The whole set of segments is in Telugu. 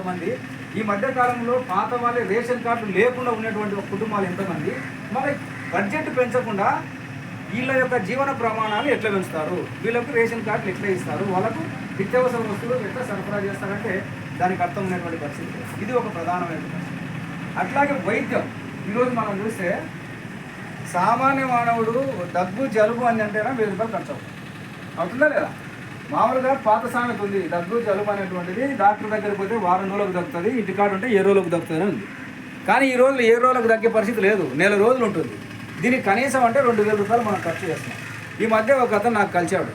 ఎంతమంది? ఈ మధ్య కాలంలో పాత వాళ్ళే రేషన్ కార్డు లేకుండా ఉన్నటువంటి కుటుంబాలు ఎంతమంది? మరి బడ్జెట్ పెంచకుండా వీళ్ళ యొక్క జీవన ప్రమాణాలు ఎట్లా పెంచుతారు? వీళ్ళకు రేషన్ కార్డులు ఎట్లా ఇస్తారు? వాళ్ళకు నిత్యావసర వస్తువులు ఎట్లా సరఫరా చేస్తారంటే దానికి అర్థం ఉన్నటువంటి పరిస్థితి. ఇది ఒక ప్రధానమైన పరిస్థితి అట్లాగే వైద్యం. ఈరోజు మనం చూస్తే సామాన్య మానవుడు దగ్గు జలుబు అని అంటేనే వెయ్యి రూపాయలు ఖర్చు అవుతుంది. అవుతుందా లేదా? మామూలుగా పాత సామెత ఉంది దగ్గు జలుబు అనేటువంటిది డాక్టర్ దగ్గరికి పోతే వారం రోజులకు దక్కుతుంది ఇంటికాడ ఉంటే ఏ రోజులకు దక్కుతుంది ఉంది. కానీ ఈ రోజులు ఏ రోజులకు దక్కే పరిస్థితి లేదు నెల రోజులు ఉంటుంది. దీనికి కనీసం అంటే రెండు వేల రూపాయలు మనం ఖర్చు చేస్తాం ఈ మధ్య ఒక అతను నాకు కలిసాడు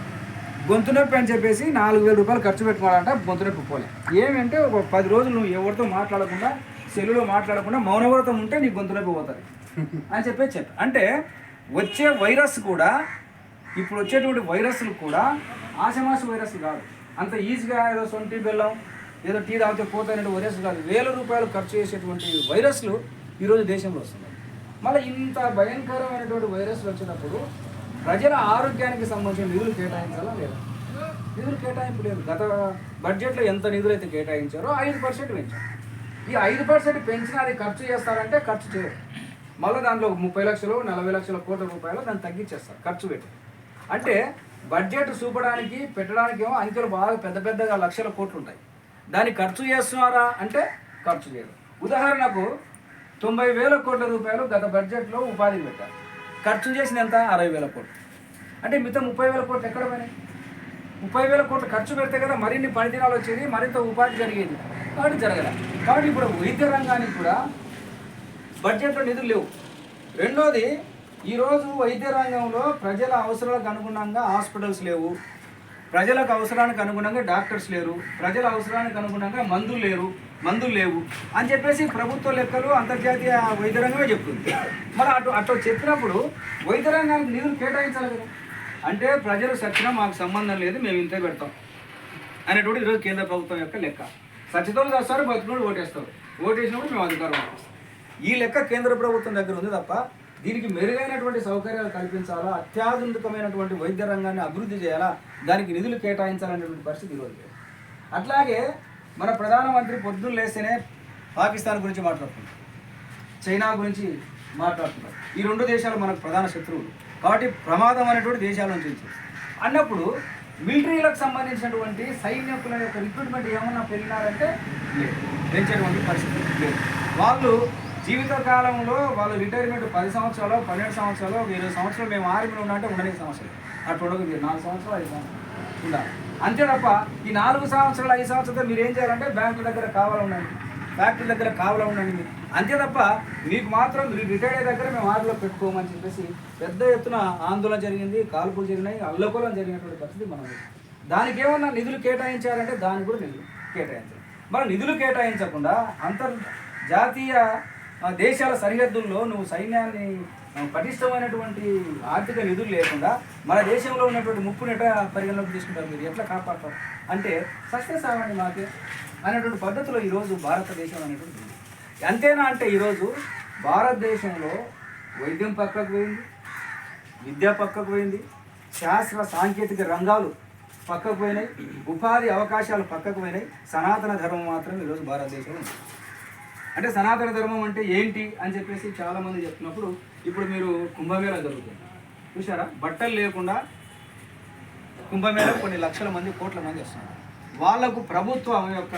గొంతు నొప్పి అని చెప్పేసి నాలుగు వేల రూపాయలు ఖర్చు పెట్టుకోవాలంటే గొంతు నొప్పి పోలే. ఏమంటే ఒక పది రోజులు నువ్వు ఎవరితో మాట్లాడకుండా సెల్లులో మాట్లాడకుండా మౌనవ్రతం ఉంటే నీకు గొంతు నొప్పి పోతుంది. అని చెప్పేసి చెప్పి. అంటే వచ్చే వైరస్ కూడా ఇప్పుడు వచ్చేటువంటి వైరస్లు కూడా ఆశమాస వైరస్ కాదు. అంత ఈజీగా ఏదో సొంటి బెల్లం ఏదో టీ తాగితే పోతాయనే వైరస్ కాదు. వేల రూపాయలు ఖర్చు చేసేటువంటి వైరస్లు ఈరోజు దేశంలో వస్తున్నాయి. మళ్ళీ ఇంత భయంకరమైనటువంటి వైరస్లు వచ్చినప్పుడు ప్రజల ఆరోగ్యానికి సంబంధించిన నిధులు కేటాయించాలా లేదా? నిధులు కేటాయింపు లేదు. గత బడ్జెట్లో ఎంత నిధులు అయితే కేటాయించారో ఐదు పర్సెంట్ పెంచారు. ఈ ఐదు పర్సెంట్ పెంచిన అది ఖర్చు చేస్తారంటే ఖర్చు చేయరు. మళ్ళీ దాంట్లో ముప్పై లక్షలు నలభై లక్షల కోట్ల రూపాయలు దాన్ని తగ్గించేస్తారు ఖర్చు పెట్టి. అంటే బడ్జెట్ చూపడానికి పెట్టడానికి ఏమో అంకెలు బాగా పెద్ద పెద్దగా లక్షల కోట్లు ఉంటాయి. దాన్ని ఖర్చు చేస్తున్నారా అంటే ఖర్చు చేయరు. ఉదాహరణకు తొంభై వేల కోట్ల రూపాయలు గత బడ్జెట్లో ఉపాధి పెట్టారు. ఖర్చు చేసిన ఎంత? అరవై వేల కోట్లు. అంటే మిగతా ముప్పై వేల కోట్లు ఎక్కడ పోయినాయి? ముప్పై వేల కోట్లు ఖర్చు పెడితే కదా మరిన్ని పని దినాలు వచ్చేది మరింత ఉపాధి జరిగేది. కాబట్టి జరగదు కాబట్టి ఇప్పుడు వైద్య రంగానికి కూడా బడ్జెట్లో నిధులు లేవు. రెండోది ఈరోజు వైద్య రంగంలో ప్రజల అవసరాలకు అనుగుణంగా హాస్పిటల్స్ లేవు. ప్రజలకు అవసరానికి అనుగుణంగా డాక్టర్స్ లేరు. ప్రజల అవసరానికి అనుగుణంగా మందులు లేరు. మందులు లేవు అని చెప్పేసి ప్రభుత్వ లెక్కలు అంతర్జాతీయ వైద్య రంగమే చెప్తుంది. మరి అటు అటు చెప్పినప్పుడు వైద్య రంగానికి నిధులు కేటాయించాలి కదా. అంటే ప్రజలు సచ్చినా మాకు సంబంధం లేదు మేము ఇంతే పెడతాం అనేటువంటి ఈరోజు కేంద్ర ప్రభుత్వం యొక్క లెక్క. సచితోలు చేస్తారు బతుకుడు ఓటేస్తారు. ఓటేసినప్పుడు మేము అధికారం ఈ లెక్క కేంద్ర ప్రభుత్వం దగ్గర ఉంది తప్ప దీనికి మెరుగైనటువంటి సౌకర్యాలు కల్పించాలా? అత్యాధునికమైనటువంటి వైద్య రంగాన్ని అభివృద్ధి చేయాలా? దానికి నిధులు కేటాయించాలనేటువంటి పరిస్థితి ఈరోజు అట్లాగే మన ప్రధానమంత్రి పొద్దున్న లేస్తేనే పాకిస్తాన్ గురించి మాట్లాడుతున్నారు. చైనా గురించి మాట్లాడుతున్నారు. ఈ రెండు దేశాలు మనకు ప్రధాన శత్రువులు. కాబట్టి ప్రమాదం అనేటువంటి దేశాల నుంచి వచ్చింది. అన్నప్పుడు మిలిటరీలకు సంబంధించినటువంటి సైనికుల యొక్క రిక్రూట్మెంట్ ఏమన్నా పెరిగినారంటే లేదు. పెంచేటువంటి పరిస్థితి లేదు. వాళ్ళు జీవిత కాలంలో వాళ్ళు రిటైర్మెంట్ పది సంవత్సరాలు పన్నెండు సంవత్సరాలు ఒక ఇరవై సంవత్సరాలు మేము ఆర్మీలో ఉండాలంటే ఉండడానికి సంవత్సరాలు. అటు ఉండదు నాలుగు సంవత్సరాలు ఐదు సంవత్సరాలు ఉండాలి. అంతే తప్ప ఈ నాలుగు సంవత్సరాలు ఐదు సంవత్సరాలు మీరు ఏం చేయాలంటే బ్యాంకుల దగ్గర కావాలా ఉండండి. ఫ్యాక్టరీ దగ్గర కావాలా ఉండండి మీరు. అంతే తప్ప మీకు మాత్రం రిటైర్ అయ్యే దగ్గర మేము ఆర్డర్లో పెట్టుకోమని చెప్పేసి పెద్ద ఎత్తున ఆందోళన జరిగింది కాల్పులు జరిగినాయి అల్లకోలం జరిగినటువంటి పరిస్థితి మనం దానికి ఏమన్నా నిధులు కేటాయించారంటే దానికి కూడా నిధులు కేటాయించాలి. మరి నిధులు కేటాయించకుండా అంతర్ జాతీయ దేశాల సరిహద్దుల్లో నువ్వు సైన్యాన్ని పటిష్టమైనటువంటి ఆర్థిక నిధులు లేకుండా మన దేశంలో ఉన్నటువంటి ముప్పును ఎట్లా పరిగణలోకి తీసుకుంటారు మీరు. ఎట్లా కాపాడతారు అంటే సస్యసావండి మాకే అనేటువంటి పద్ధతిలో ఈరోజు భారతదేశం అనేటువంటి అంతేనా అంటే ఈరోజు భారతదేశంలో వైద్యం పక్కకు పోయింది విద్య పక్కకు పోయింది శాస్త్ర సాంకేతిక రంగాలు పక్కకు పోయినాయి ఉపాధి అవకాశాలు పక్కకు పోయినాయి సనాతన ధర్మం మాత్రం ఈరోజు భారతదేశంలో ఉంది. అంటే సనాతన ధర్మం అంటే ఏంటి అని చెప్పేసి చాలామంది చెప్తున్నప్పుడు ఇప్పుడు మీరు కుంభమేళా జరుగుతుంది. చూసారా బట్టలు లేకుండా కుంభమేళా కొన్ని లక్షల మంది కోట్ల మంది వస్తున్నారు. వాళ్ళకు ప్రభుత్వం యొక్క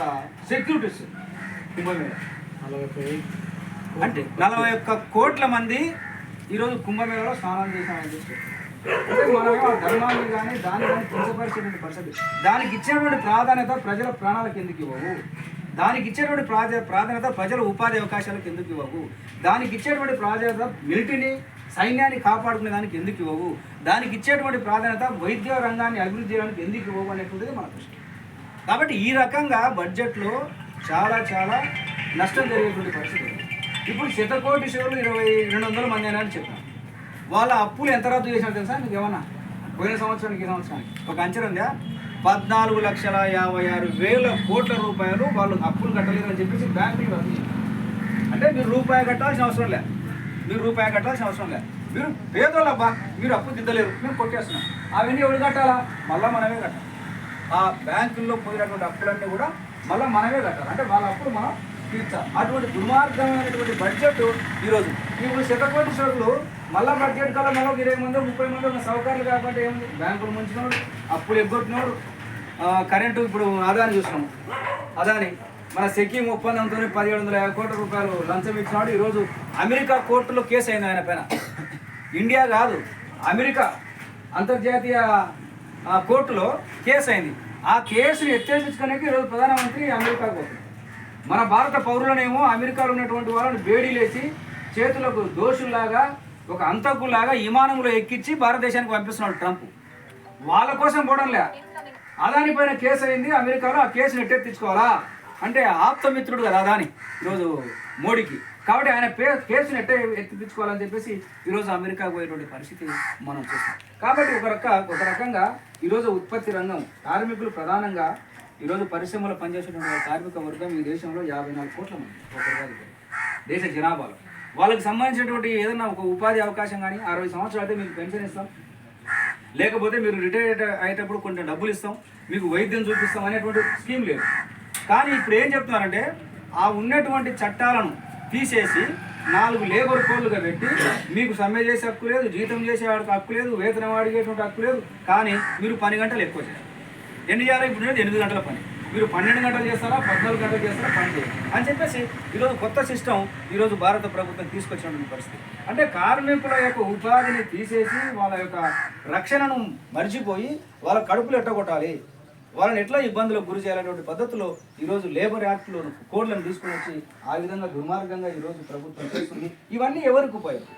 సెక్యూరిటీ ఇస్తుంది కుంభమేళా. అంటే నలభై ఒక్క కోట్ల మంది ఈరోజు కుంభమేళలో స్నానం చేశామని చెప్పి అంటే మనమే ఆ ధర్మాన్ని కానీ దాన్ని కానీ కించపరిచేటువంటి పరిస్థితి. దానికి ఇచ్చేటువంటి ప్రాధాన్యత ప్రజల ప్రాణాలకు ఎందుకు ఇవ్వవు. దానికి ఇచ్చేటువంటి ప్రాధ ప్రాధాన్యత ప్రజల ఉపాధి అవకాశాలకు ఎందుకు ఇవ్వవు? దానికి ఇచ్చేటువంటి ప్రాధాన్యత మిలిటరీని సైన్యాన్ని కాపాడుకునే దానికి ఎందుకు ఇవ్వవు? దానికి ఇచ్చేటువంటి ప్రాధాన్యత వైద్య రంగాన్ని అభివృద్ధి చేయడానికి ఎందుకు ఇవ్వవు అనేటువంటిది మన దృష్టి కాబట్టి ఈ రకంగా బడ్జెట్లో చాలా చాలా నష్టం జరిగేటువంటి పరిస్థితి ఇప్పుడు శతకోటి షోలు ఇరవై రెండు వందల మంది అని చెప్పాను వాళ్ళ అప్పులు ఎంత రద్దు చేసినా తెలుసా? మీకు ఏమన్నా పోయిన సంవత్సరానికి ఈ సంవత్సరానికి. ఒక అంచనా ఉందా? పద్నాలుగు లక్షల యాభై ఆరు వేల కోట్ల రూపాయలు వాళ్ళు అప్పులు కట్టలేదని అని చెప్పేసి బ్యాంకులు రద్దు అంటే మీరు రూపాయి కట్టాల్సిన అవసరం లేదు మీరు రూపాయి కట్టాల్సిన అవసరం లేదు మీరు పేదోళ్ళబ్బా మీరు అప్పు దిద్దలేరు. మేము కొట్టేస్తున్నాం. అవన్నీ ఎవరు కట్టాలా? మళ్ళీ మనమే కట్టాలి. ఆ బ్యాంకుల్లో పోయినటువంటి అప్పులన్నీ కూడా మళ్ళీ మనమే కట్టాలి. అంటే వాళ్ళ అప్పులు మనం తీర్చాలి. అటువంటి దుర్మార్గమైనటువంటి బడ్జెట్ ఈరోజు. ఇప్పుడు శతకోటి షోకులు మళ్ళీ బడ్జెట్ కల్లా మళ్ళీ ఇరవై మంది ముప్పై మంది ఉన్న సౌకర్యాలు కాకుండా ఏముంది? బ్యాంకులు ముంచినోడు అప్పులు ఎగ్గొట్టినోడు కరెంటు ఇప్పుడు అదాని చూసినాము అదాని మన సెకీం ఒప్పందంతో పదిహేడు వందల యాభై కోట్ల రూపాయలు లంచం ఇచ్చినాడు. ఈరోజు అమెరికా కోర్టులో కేసు అయింది ఆయన పైన. ఇండియా కాదు అమెరికా అంతర్జాతీయ కోర్టులో కేసు అయింది. ఆ కేసును ఎత్తేపించుకోడానికి ఈరోజు ప్రధానమంత్రి అమెరికా పోతుంది మన భారత పౌరులనేమో అమెరికాలో ఉన్నటువంటి వాళ్ళని బేడీలేసి చేతులకు దోషుల్లాగా ఒక అంతకులాగా విమానంలో ఎక్కించి భారతదేశానికి పంపిస్తున్నాడు ట్రంప్. వాళ్ళ కోసం పోవడం లేదు అదాని పైన కేసు అయింది అమెరికాలో ఆ కేసును ఎట్టెత్తించుకోవాలా అంటే ఆప్తమిత్రుడు కదా అదాని ఈరోజు మోడీకి. కాబట్టి ఆయన పే కేసును ఎట్టే ఎత్తిపించుకోవాలని చెప్పేసి ఈరోజు అమెరికా పోయేటువంటి పరిస్థితి మనం చూస్తాం. కాబట్టి ఒక రక ఒక రకంగా ఈరోజు ఉత్పత్తి రంగం కార్మికులు ప్రధానంగా ఈరోజు పరిశ్రమలో పనిచేసేటువంటి కార్మిక వర్గం ఈ దేశంలో యాభై నాలుగు కోట్ల మంది ఒకరు దేశ జనాభాలో. వాళ్ళకి సంబంధించినటువంటి ఏదైనా ఒక ఉపాధి అవకాశం కానీ అరవై సంవత్సరాలు అయితే మీకు పెన్షన్ ఇస్తాం. లేకపోతే మీరు రిటైర్ అయ్యేటప్పుడు కొంచెం డబ్బులు ఇస్తాం మీకు వైద్యం చూపిస్తాం అనేటువంటి స్కీమ్ లేదు. కానీ ఇప్పుడు ఏం చెప్తున్నారంటే ఆ ఉన్నటువంటి చట్టాలను తీసేసి నాలుగు లేబర్ కోడ్లుగా పెట్టి మీకు సమ్మె చేసే హక్కు లేదు జీతం చేసేవాడికి హక్కు లేదు వేతనం అడిగేటువంటి హక్కు లేదు కానీ మీరు పని గంటలు ఎక్కువ చేయాలి. ఎన్ని చేయాలి? ఇప్పుడు ఎనిమిది గంటల పని. మీరు పన్నెండు గంటలు చేస్తారా పద్నాలుగు గంటలు చేస్తారా పని చేయాలి అని చెప్పేసి ఈరోజు కొత్త సిస్టమ్ ఈరోజు భారత ప్రభుత్వం తీసుకొచ్చినటువంటి పరిస్థితి. అంటే కార్మికుల యొక్క ఉపాధిని తీసేసి వాళ్ళ యొక్క రక్షణను మర్చిపోయి వాళ్ళ కడుపులు ఎట్టగొట్టాలి. వాళ్ళని ఎట్లా ఇబ్బందులకు గురి చేయాలనేటువంటి పద్ధతిలో ఈరోజు లేబర్ యాక్ట్లో కోడ్లను తీసుకుని వచ్చి ఆ విధంగా దుర్మార్గంగా ఈరోజు ప్రభుత్వం చేస్తుంది. ఇవన్నీ ఎవరికి ఉపయోగం?